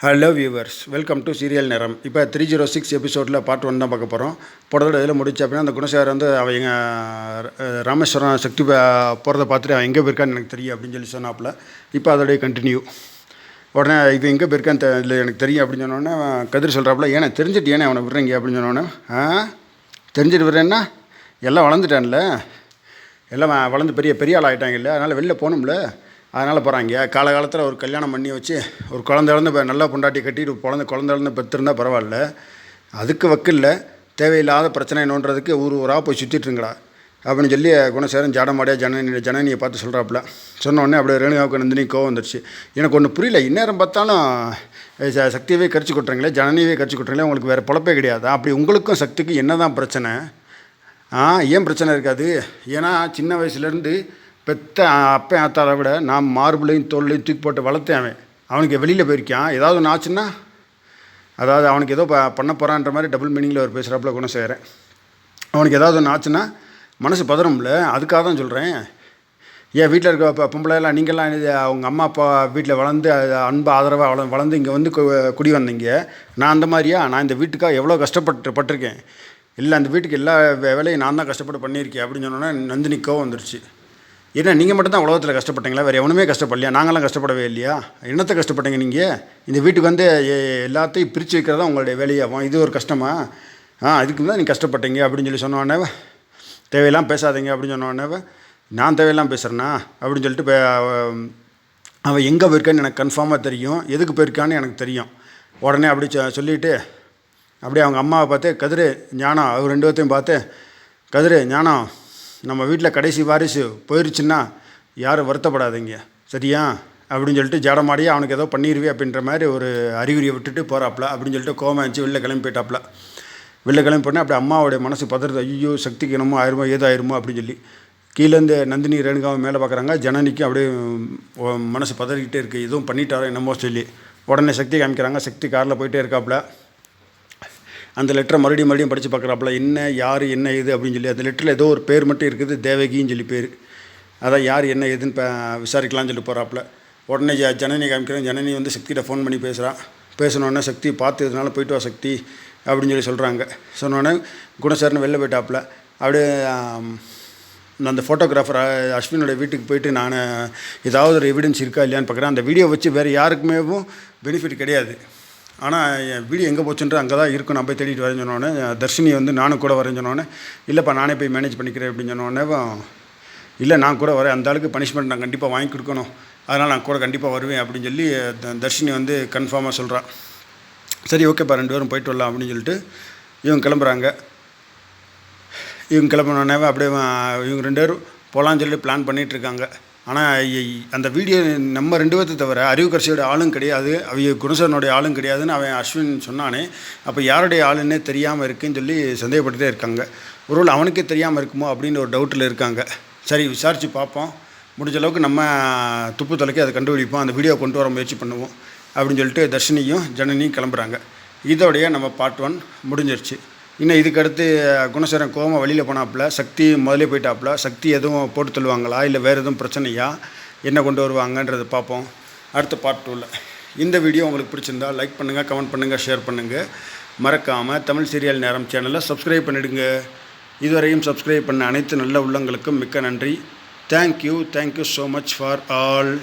Hello viewers welcome to serial நேரம் இப்போ three zero six எபிசோடில் பார்ட் ஒன் தான் பார்க்க போகிறோம் போகிறதோட இதில் முடிச்ச அப்படின்னா அந்த குணசேகர் வந்து அவன் ராமேஸ்வரம் சக்தி போகிறத பார்த்துட்டு அவன் எங்கே போயிருக்கான்னு எனக்கு தெரியும் அப்படின்னு சொல்லி சொன்னாப்புல. இப்போ அதோடைய கண்டினியூ உடனே இது எங்கே போயிருக்கான்னு தெ- இல்லை எனக்கு தெரியும் அப்படின்னு சொன்னோடனே கதிர் சொல்கிறாப்புல ஏன்னா தெரிஞ்சுட்டு ஏன்னா அவனை விடுறீங்க? அப்படின்னு சொன்னோன்னே ஆ? தெரிஞ்சுட்டு விடுறேன்னா எல்லாம் வளர்ந்துட்டான்ல? எல்லாம் வளர்ந்து பெரிய பெரிய ஆள் ஆகிட்டாங்கல்ல அதனால் வெளில போகணும்ல? அதனால் போகிறாங்க காலகாலத்தில் ஒரு கல்யாணம் பண்ணி வச்சு ஒரு குழந்த இழந்து இப்போ நல்லா பொண்டாட்டி கட்டிட்டு குழந்த குழந்த இழந்து பெற்றிருந்தா பரவாயில்ல. அதுக்கு வக்கில்ல. தேவையில்லாத பிரச்சனை என்னன்றதுக்கு ஊர் ஊராக போய் சுற்றிட்டுருங்கடா அப்படின்னு சொல்லி குணசேரன் ஜாடமாடியா ஜனனி ஜனனியை பார்த்து சொல்கிறாப்புல சொன்னோடனே அப்படியே ரேணுகாவுக்கு நந்தினி கோவம் வந்துடுச்சு எனக்கு ஒன்று புரியல. இந்நேரம் பார்த்தாலும் சக்தியவே கரிச்சு கொட்டுறீங்களே ஜனனியவே கரிச்சு கொட்டுறீங்களே உங்களுக்கு வேறு பொழப்பே கிடையாது? அப்படி உங்களுக்கும் சக்திக்கும் என்ன தான் பிரச்சனை? ஆ ஏன் பிரச்சனை இருக்காது? ஏன்னா சின்ன வயசுலேருந்து பெத்த அப்பன் ஆத்தாரை விட நான் மார்பிளையும் தோல்லையும் தூக்கி போட்டு வளர்த்தேன் அவன். அவனுக்கு வெளியில் போயிருக்கான். ஏதாவது ஒன்று ஆச்சுன்னா அதாவது அவனுக்கு ஏதோ ப பண்ண போகிறான்ற மாதிரி டபுள் மீனிங்கில் ஒரு பேசுகிறாப்புல குணம் செய்கிறேன் அவனுக்கு ஏதாவது ஒன்று ஆச்சுன்னா மனசு பதறும்ல அதுக்காக தான் சொல்கிறேன் ஏன் வீட்டில் இருக்க இப்போ பொம்பளைலாம் நீங்கள்லாம் அவங்க அம்மா அப்பா வீட்டில் வளர்ந்து அது அன்பு ஆதரவாக வள வளர்ந்து இங்கே வந்து கு- குடி வந்தீங்க. நான் அந்த மாதிரியா? நான் இந்த வீட்டுக்காக எவ்வளோ கஷ்டப்பட்டு பட்டிருக்கேன். இல்லை அந்த வீட்டுக்கு எல்லா வே- வேலையும் நான் தான் கஷ்டப்பட்டு பண்ணியிருக்கேன் அப்படின்னு சொன்னோன்னா நந்தினி கோவம் வந்துருச்சு. என்ன நீங்கள் மட்டும் தான் உலகத்தில் கஷ்டப்பட்டீங்களா? வேறு எவனுமே கஷ்டப்படலையா? நாங்களாம் கஷ்டப்படவே இல்லையா? என்னத்தை கஷ்டப்பட்டீங்க நீங்கள் இந்த வீட்டுக்கு வந்து எல்லாத்தையும் பிரித்து வைக்கிறதா உங்களுடைய வேலையாகும். இது ஒரு கஷ்டமா? ஆ அதுக்கு தான் நீ கஷ்டப்பட்டீங்க அப்படின்னு சொல்லி சொன்னோடனே தேவையெல்லாம் பேசாதீங்க அப்படின்னு சொன்னோடனே நான் தேவையெல்லாம் பேசுகிறேன்னா அப்படின்னு சொல்லிட்டு அவன் எங்கே போயிருக்கான்னு எனக்கு கன்ஃபார்மாக தெரியும். எதுக்கு போயிருக்கான்னு எனக்கு தெரியும். உடனே அப்படி சொ- சொல்லிட்டு அப்படியே அவங்க அம்மாவை பார்த்து கதிரு ஞானம் அவர் ரெண்டு பேர்த்தையும் பார்த்து கதிரு ஞானம் நம்ம வீட்டில் கடைசி வாரிசு போயிருச்சுன்னா யாரும் வருத்தப்படாதீங்க. சரியா? அப்படின்னு சொல்லிட்டு ஜாடமாடியே அவனுக்கு ஏதோ பண்ணிடுவே அப்படின்ற மாதிரி ஒரு அறிகுறியை விட்டுட்டு போகிறாப்புல அப்படின்னு சொல்லிட்டு கோவம் ஆச்சு வெளில கிளம்பி போயிட்டாப்புல வெளில கிளம்பி போனால் அப்படி அம்மாவுடைய மனசு பதறது. ஐயோ சக்திக்கு என்னமோ ஆயிருமோ ஏதோ ஆயிருமோ அப்படின்னு சொல்லி. கீழேருந்து நந்தினி ரேணுகாவை மேலே பார்க்குறாங்க. ஜனனிக்கு அப்படியே மனசு பதறிக்கிட்டே இருக்குது எதுவும் பண்ணிட்டாரோ என்னமோ சொல்லி. உடனே சக்தி காமிக்கிறாங்க. சக்தி காரில் போயிட்டே இருக்காப்புல அந்த லெட்டரை மறுபடியும் மறுபடியும் படித்து பார்க்குறாப்புல என்ன யார் என்ன ஏது அப்படின்னு சொல்லி அந்த லெட்டரில் ஏதோ ஒரு பேர் மட்டும் இருக்குது தேவகின்னு சொல்லி பேர். அதான் யார் என்ன ஏதுன்னு விசாரிக்கலாம்னு சொல்லி போகிறாப்புல உடனே ஜ- ஜனனி காமிக்கிறேன். ஜனனி வந்து சக்திகிட்ட ஃபோன் பண்ணி பேசுகிறான் பேசினோடனே சக்தி பார்த்து இதனால போயிட்டு வா சக்தி அப்படின்னு சொல்லி சொல்கிறாங்க சொன்னோடனே குணசேரன் வெளில போயிட்டாப்புல. அப்படியே நான் அந்த ஃபோட்டோகிராஃபர் அஸ்வினோட வீட்டுக்கு போயிட்டு நான் ஏதாவது ஒரு எவிடன்ஸ் இருக்கா இல்லையான்னு பார்க்குறேன். அந்த வீடியோ வச்சு வேறு யாருக்குமேவும் பெனிஃபிட் கிடையாது. ஆனால் என் வீடியோ எங்கே போச்சுன்ற அங்கே தான் இருக்கும். நான் போய் தேடிட்டு வரேன் சொன்னோடனே தர்ஷினி வந்து நானும் கூட வரேன்னு சொன்னோடனே இல்லைப்பா நானே போய் மேனேஜ் பண்ணிக்கிறேன் அப்படின்னு சொன்னோடனே இல்லை நான் கூட வரேன். அந்த அளவுக்கு பனிஷ்மெண்ட் நான் கண்டிப்பாக வாங்கி கொடுக்கணும். அதனால் நான் கூட கண்டிப்பாக வருவேன் அப்படின்னு சொல்லி தர்ஷினி வந்து கன்ஃபார்மாக சொல்கிறான் சரி ஓகேப்பா ரெண்டு பேரும் போயிட்டு வரலாம் அப்படின்னு சொல்லிட்டு இவங்க கிளம்புறாங்க. இவங்க கிளம்பினோடனே அப்படியே இவங்க ரெண்டு பேரும் போகலான்னு சொல்லி பிளான் பண்ணிகிட்ருக்காங்க ஆனால் அந்த வீடியோ நம்ம ரெண்டு பேர்த்து தவிர அறிவுக்கரசியோட ஆளும் கிடையாது. அவங்க குணசரனுடைய ஆளும் கிடையாதுன்னு அவன் அஸ்வின் சொன்னானே. அப்போ யாருடைய ஆளுன்னே தெரியாமல் இருக்குன்னு சொல்லி சந்தேகப்பட்டுட்டே இருக்காங்க. ஒருவேளை அவனுக்கே தெரியாமல் இருக்குமோ அப்படின்னு ஒரு டவுட்டில் இருக்காங்க. சரி விசாரித்து பார்ப்போம் முடிஞ்ச அளவுக்கு நம்ம துப்பு தலைக்கு அதை கண்டுபிடிப்போம். அந்த வீடியோ கொண்டு வர முயற்சி பண்ணுவோம். அப்படின்னு சொல்லிட்டு தர்ஷினியும் ஜனனியும் கிளம்புறாங்க. இதோடைய நம்ம பார்ட் ஒன் முடிஞ்சிருச்சு. இன்னும் இதுக்கடுத்து குணசேரன் கோமா வெளியில் போனாப்புல சக்தி முதலே போயிட்டாப்புல சக்தி எதுவும் போட்டு தள்ளுவாங்களா இல்லை வேறு எதுவும் பிரச்சனையா? என்ன கொண்டு வருவாங்கன்றது பார்ப்போம். அடுத்த பார்ட் டூவில் இந்த வீடியோ உங்களுக்கு பிடிச்சிருந்தா லைக் பண்ணுங்கள் கமெண்ட் பண்ணுங்கள் ஷேர் பண்ணுங்கள் மறக்காமல் தமிழ் சீரியல் நேரம் சேனலை சப்ஸ்கிரைப் பண்ணிடுங்க. இதுவரையும் சப்ஸ்கிரைப் பண்ண அனைத்து நல்ல உள்ளங்களுக்கும் மிக்க நன்றி. Thank you thank you so much for all